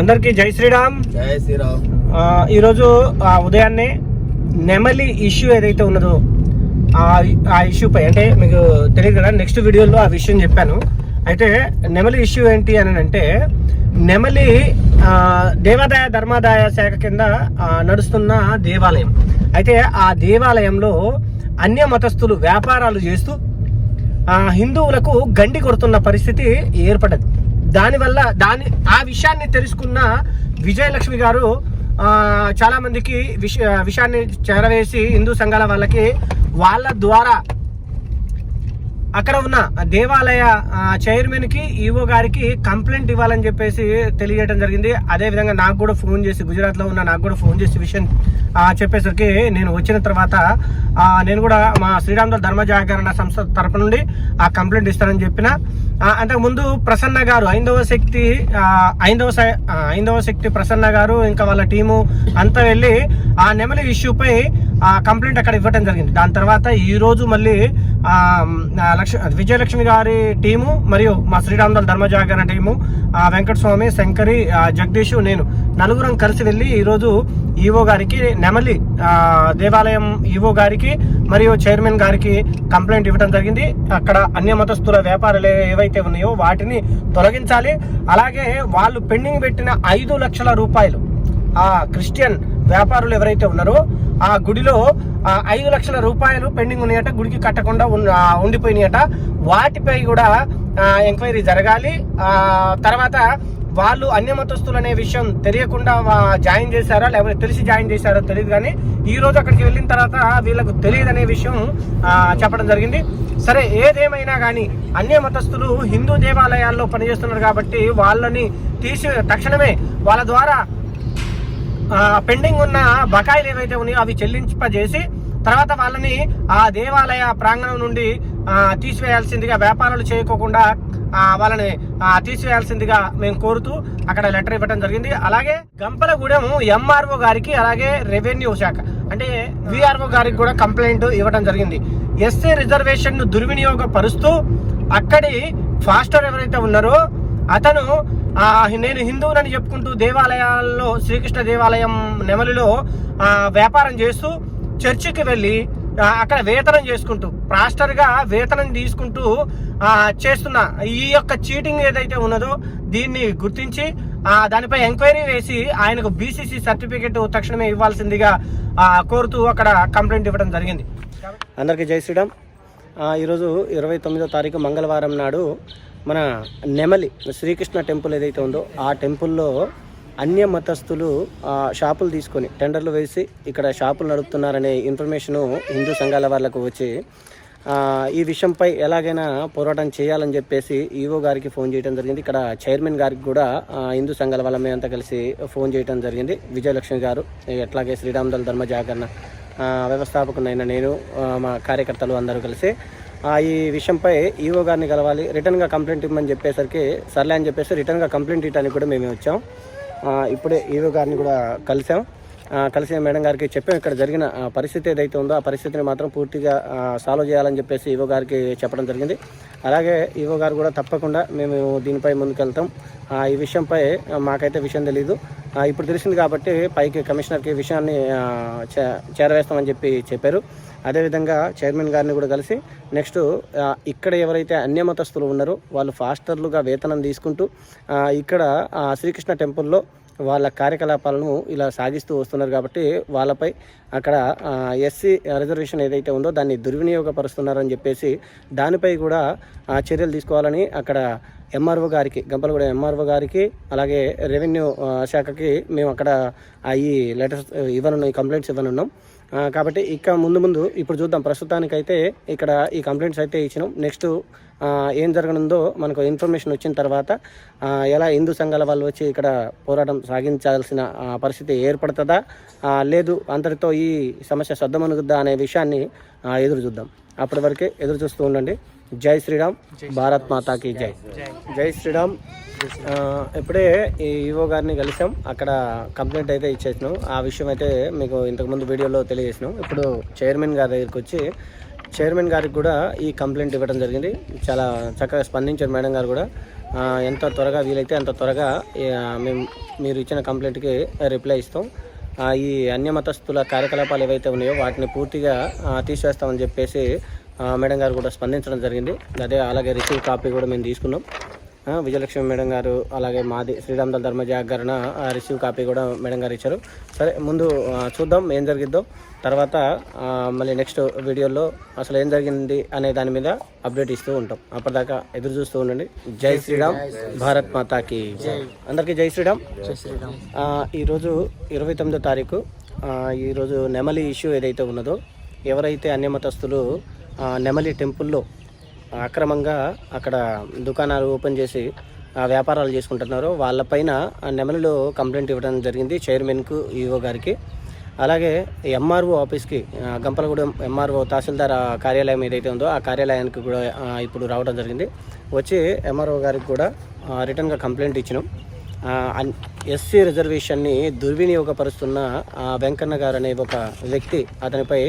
అందరికీ జై శ్రీరామ్. జయ శ్రీరామ్. ఈరోజు ఆ, ఉదయాన్నే నెమలి ఇష్యూ ఏదైతే ఉన్నదో ఆ ఆ ఇష్యూపై అంటే మీకు తెలియదు కదా నెక్స్ట్ వీడియోలో ఆ విషయం చెప్పాను. అయితే నెమలి ఇష్యూ ఏంటి అని అంటే నెమలి దేవాదాయ ధర్మాదాయ శాఖ కింద నడుస్తున్న దేవాలయం. అయితే ఆ దేవాలయంలో అన్య మతస్థులు వ్యాపారాలు చేస్తూ హిందువులకు గండి కొడుతున్న పరిస్థితి ఏర్పడ్డది. దానివల్ల దాని ఆ విషయాన్ని తెలుసుకున్న విజయలక్ష్మి గారు చాలామందికి విష విషయాన్ని చేరవేసి హిందూ సంఘాల వాళ్ళకి వాళ్ళ ద్వారా అక్కడ ఉన్న దేవాలయ ఆ, చైర్మన్కి ఈవో గారికి కంప్లైంట్ ఇవ్వాలని చెప్పేసి తెలియజేయడం జరిగింది. అదే విధంగా నాకు కూడా ఫోన్ చేసి గుజరాత్లో ఉన్న నాకు కూడా ఫోన్ చేసి విషయం చెప్పేసరికి నేను వచ్చిన తర్వాత నేను కూడా మా శ్రీరాముల ధర్మ జాగరణ సంస్థ తరపు నుండి ఆ కంప్లైంట్ ఇస్తానని చెప్పిన. అంతకు ముందు ప్రసన్న గారు ఐందవ శక్తి ఐందవ ఐందవ శక్తి ప్రసన్న గారు ఇంకా వాళ్ళ టీము అంతా వెళ్ళి ఆ నెమలి ఇష్యూపై కంప్లైంట్ అక్కడ ఇవ్వటం జరిగింది. దాని తర్వాత ఈ రోజు మళ్ళీ ఆ, విజయలక్ష్మి గారి టీము మరియు మా శ్రీరాముల ధర్మజాగరణ టీము ఆ, వెంకట స్వామి శంకరి జగదీష్ నేను నలుగురం కలిసి వెళ్ళి ఈరోజు ఈవో గారికి నెమలి దేవాలయం ఈవో గారికి మరియు చైర్మన్ గారికి కంప్లైంట్ ఇవ్వడం జరిగింది. అక్కడ అన్య మతస్థుల వ్యాపారాలు ఏవైతే ఉన్నాయో వాటిని తొలగించాలి. అలాగే వాళ్ళు పెండింగ్ పెట్టిన ఐదు లక్షల రూపాయలు ఆ క్రిస్టియన్ వ్యాపారులు ఎవరైతే ఉన్నారో ఆ గుడిలో ఐదు లక్షల రూపాయలు పెండింగ్ ఉన్నాయట గుడికి కట్టకుండా ఉండిపోయినాయట. వాటిపై కూడా ఎంక్వైరీ జరగాలి. తర్వాత వాళ్ళు అన్యమతస్తులు అనే విషయం తెలియకుండా జాయిన్ చేశారా లేకపోతే తెలిసి జాయిన్ చేశారో తెలియదు కానీ ఈ రోజు అక్కడికి వెళ్ళిన తర్వాత వీళ్ళకు తెలియదు అనే విషయం చెప్పడం జరిగింది. సరే ఏదేమైనా కానీ అన్య మతస్థులు హిందూ దేవాలయాల్లో పనిచేస్తున్నారు కాబట్టి వాళ్ళని తీసి తక్షణమే వాళ్ళ ద్వారా పెండింగ్ ఉన్న బకాయిలు ఏవైతే ఉన్నాయో అవి చెల్లింపజేసి తర్వాత వాళ్ళని ఆ దేవాలయ ప్రాంగణం నుండి తీసివేయాల్సిందిగా వ్యాపారాలు చేయకోకుండా వాళ్ళని తీసివేయాల్సిందిగా మేము కోరుతూ అక్కడ లెటర్ ఇవ్వడం జరిగింది. అలాగే గంపలగూడెం ఎంఆర్ఓ గారికి అలాగే రెవెన్యూ శాఖ అంటే విఆర్ఓ గారికి కూడా కంప్లైంట్ ఇవ్వడం జరిగింది. ఎస్సీ రిజర్వేషన్ను దుర్వినియోగపరుస్తూ అక్కడి ఫాస్టర్ ఎవరైతే ఉన్నారో అతను నేను హిందువులని చెప్పుకుంటూ దేవాలయాల్లో శ్రీకృష్ణ దేవాలయం నెమలిలో వ్యాపారం చేస్తూ చర్చికి వెళ్ళి అక్కడ వేతనం చేసుకుంటూ పాస్టర్గా వేతనం తీసుకుంటూ చేస్తున్న ఈ యొక్క చీటింగ్ ఏదైతే ఉన్నదో దీన్ని గుర్తించి దానిపై ఎంక్వైరీ వేసి ఆయనకు బీసీసీ సర్టిఫికెట్ తక్షణమే ఇవ్వాల్సిందిగా కోరుతూ అక్కడ కంప్లైంట్ ఇవ్వడం జరిగింది. అందరికీ జై శ్రీరామ్. ఈరోజు ఇరవై తొమ్మిదో తారీఖు మంగళవారం నాడు మన నెమలి శ్రీకృష్ణ టెంపుల్ ఏదైతే ఉందో ఆ టెంపుల్లో అన్య మతస్థులు షాపులు తీసుకొని టెండర్లు వేసి ఇక్కడ షాపులు నడుపుతున్నారనే ఇన్ఫర్మేషను హిందూ సంఘాల వాళ్ళకు వచ్చి ఈ విషయంపై ఎలాగైనా పోరాటం చేయాలని చెప్పేసి ఈవో గారికి ఫోన్ చేయడం జరిగింది. ఇక్కడ చైర్మన్ గారికి కూడా హిందూ సంఘాల వాళ్ళ మేమంతా కలిసి ఫోన్ చేయడం జరిగింది. విజయలక్ష్మి గారు ఎట్లాగే శ్రీరామదల్ ధర్మ జాగరణ వ్యవస్థాపకునైన నేను మా కార్యకర్తలు అందరూ కలిసి ఈ విషయంపై ఈవో గారిని కలవాలి రిటర్న్గా కంప్లైంట్ ఇవ్వమని చెప్పేసరికి సర్లే అని చెప్పేసి రిటర్న్గా కంప్లైంట్ ఇవ్వడానికి కూడా మేము వచ్చాం. ఇప్పుడే ఈవో గారిని కూడా కలిసాం. కలిసి మేడం గారికి చెప్పాం ఇక్కడ జరిగిన ఆ, పరిస్థితి ఏదైతే ఉందో ఆ పరిస్థితిని మాత్రం పూర్తిగా సాల్వ్ చేయాలని చెప్పేసి ఈవో గారికి చెప్పడం జరిగింది. అలాగే ఈవో గారు కూడా తప్పకుండా మేము దీనిపై ముందుకెళ్తాం. ఈ విషయంపై మాకైతే విషయం తెలియదు ఇప్పుడు తెలిసింది కాబట్టి పైకి కమిషనర్కి విషయాన్ని చే- చేరవేస్తామని చెప్పి చెప్పారు. అదేవిధంగా చైర్మన్ గారిని కూడా కలిసి నెక్స్ట్ ఇక్కడ ఎవరైతే అన్యమతస్తులు ఉన్నారో వాళ్ళు ఫాస్టర్లుగా వేతనం తీసుకుంటూ ఇక్కడ ఆ, శ్రీకృష్ణ టెంపుల్లో వాళ్ళ కార్యకలాపాలను ఇలా సాగిస్తూ వస్తున్నారు కాబట్టి వాళ్ళపై అక్కడ ఎస్సీ రిజర్వేషన్ ఏదైతే ఉందో దాన్ని దుర్వినియోగపరుస్తున్నారని చెప్పేసి దానిపై కూడా ఆ, చర్యలు తీసుకోవాలని అక్కడ ఎంఆర్ఓ గారికి గంపలగూడ ఎంఆర్ఓ గారికి అలాగే రెవెన్యూ శాఖకి మేము అక్కడ ఈ లెటర్స్ ఇవ్వనున్నాం ఈ కంప్లైంట్స్ ఇవ్వనున్నాం. కాబట్టి ఇక ముందు ముందు ఇప్పుడు చూద్దాం. ప్రస్తుతానికైతే ఇక్కడ ఈ కంప్లైంట్స్ అయితే ఇచ్చినాం. నెక్స్ట్ ఏం జరగనుందో మనకు ఇన్ఫర్మేషన్ వచ్చిన తర్వాత ఎలా హిందూ సంఘాల వాళ్ళు వచ్చి ఇక్కడ పోరాటం సాగించాల్సిన పరిస్థితి ఏర్పడుతుందా లేదు అంతటితో ఈ సమస్య సద్దమనుగుద్దా అనే విషయాన్ని ఎదురు చూద్దాం. అప్పటి వరకే ఎదురు చూస్తూ ఉండండి. జై శ్రీరామ్. భారత్ మాతాకి జై. జై శ్రీరామ్. ఇప్పుడే ఈ ఈవో గారిని కలిసాం. అక్కడ కంప్లైంట్ అయితే ఇచ్చేసినాం. ఆ విషయం అయితే మీకు ఇంతకుముందు వీడియోలో తెలియజేసినాం. ఇప్పుడు చైర్మన్ గారి దగ్గరికి వచ్చి చైర్మన్ గారికి కూడా ఈ కంప్లైంట్ ఇవ్వడం జరిగింది. చాలా చక్కగా స్పందించారు మేడం గారు కూడా. ఎంత త్వరగా వీలైతే అంత త్వరగా మేము మీరు ఇచ్చిన కంప్లైంట్కి రిప్లై ఇస్తాం. ఈ అన్యమతస్థుల కార్యకలాపాలు ఏవైతే ఉన్నాయో వాటిని పూర్తిగా తీసివేస్తామని చెప్పేసి మేడం గారు కూడా స్పందించడం జరిగింది. అదే అలాగే రిసీవ్ కాపీ కూడా మేము తీసుకున్నాం. విజయలక్ష్మి మేడం గారు అలాగే మాది శ్రీరామదల్ ధర్మ జాగరణ రిసీవ్ కాపీ కూడా మేడం గారు ఇచ్చారు. సరే ముందు చూద్దాం ఏం జరిగిద్దో. తర్వాత మళ్ళీ నెక్స్ట్ వీడియోలో అసలు ఏం జరిగింది అనే దాని మీద అప్డేట్ ఇస్తూ ఉంటాం. అప్పటిదాకా ఎదురు చూస్తూ ఉండండి. జై శ్రీరామ్ భారత్ మాతాకి. అందరికీ జై శ్రీరామ్. ఈరోజు ఇరవై తొమ్మిదో తారీఖు. ఈరోజు నెమలి ఇష్యూ ఏదైతే ఉన్నదో ఎవరైతే అన్యమతస్తులు నెమలి టెంపుల్లో అక్రమంగా అక్కడ దుకాణాలు ఓపెన్ చేసి ఆ, వ్యాపారాలు చేసుకుంటున్నారో. వాళ్ళపైన ఆ నెమలిలో కంప్లైంట్ ఇవ్వడం జరిగింది చైర్మన్కు ఈఓ గారికి. అలాగే ఎంఆర్ఓ ఆఫీస్కి గంపలగూడెం ఎంఆర్ఓ తహసీల్దార్ కార్యాలయం ఏదైతే ఉందో ఆ కార్యాలయానికి కూడా ఇప్పుడు రావడం జరిగింది. వచ్చి ఎంఆర్ఓ గారికి కూడా రిటర్న్గా కంప్లైంట్ ఇచ్చినాం. ఎస్సీ రిజర్వేషన్ని దుర్వినియోగపరుస్తున్న వెంకన్న గారు అనే ఒక వ్యక్తి. అతనిపై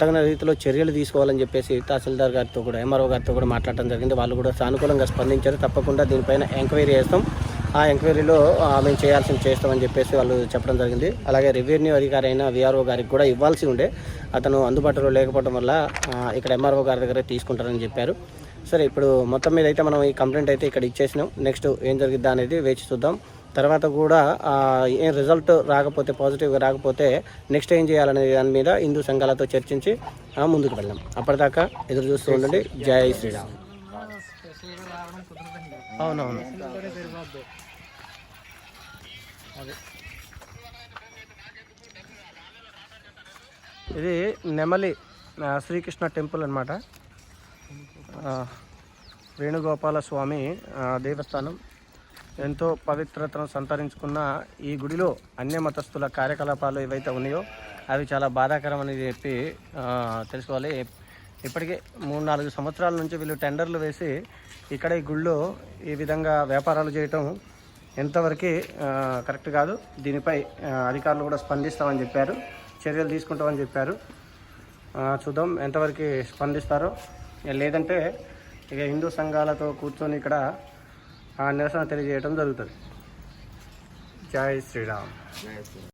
తగిన రీతిలో చర్యలు తీసుకోవాలని చెప్పేసి తహసీల్దార్ గారితో కూడా ఎంఆర్ఓ గారితో కూడా మాట్లాడడం జరిగింది. వాళ్ళు కూడా సానుకూలంగా స్పందించారు. తప్పకుండా దీనిపైన ఎంక్వైరీ చేస్తాం. ఆ ఎంక్వైరీలో మేము చేయాల్సింది చేస్తామని చెప్పేసి వాళ్ళు చెప్పడం జరిగింది. అలాగే రెవెన్యూ అధికారి అయిన విఆర్ఓ గారికి కూడా ఇవ్వాల్సి ఉండే. అతను అందుబాటులో లేకపోవడం వల్ల ఇక్కడ ఎంఆర్ఓ గారి దగ్గర తీసుకుంటారని చెప్పారు. సరే ఇప్పుడు మొత్తం మీద అయితే మనం ఈ కంప్లైంట్ అయితే ఇక్కడ ఇచ్చేసినాం. నెక్స్ట్ ఏం జరిగిద్దా అనేది వేచి చూద్దాం. తర్వాత కూడా ఏం రిజల్ట్ రాకపోతే పాజిటివ్గా రాకపోతే నెక్స్ట్ ఏం చేయాలనే దాని మీద హిందూ సంఘాలతో చర్చించి ముందుకు వెళ్దాం అప్పటిదాకా ఎదురు చూస్తూ ఉండండి. జై శ్రీరామ్. అవునవును. ఇది నెమలి శ్రీకృష్ణ టెంపుల్ అనమాట వేణుగోపాల స్వామి దేవస్థానం ఎంతో పవిత్రతను సంతరించుకున్న ఈ గుడిలో అన్య మతస్థుల కార్యకలాపాలు ఏవైతే ఉన్నాయో అవి చాలా బాధాకరం అని చెప్పి తెలుసుకోవాలి. ఇప్పటికే మూడు నాలుగు సంవత్సరాల నుంచి వీళ్ళు టెండర్లు వేసి ఇక్కడ ఈ గుళ్ళో ఈ విధంగా వ్యాపారాలు చేయటం ఎంతవరకు కరెక్ట్ కాదు. దీనిపై అధికారులు కూడా స్పందిస్తామని చెప్పారు. చర్యలు తీసుకుంటామని చెప్పారు. చూద్దాం ఎంతవరకు స్పందిస్తారో. లేదంటే ఇక హిందూ సంఘాలతో కూర్చొని ఇక్కడ ఆ, నిరసన తెలియజేయడం జరుగుతుంది. జై శ్రీరామ్.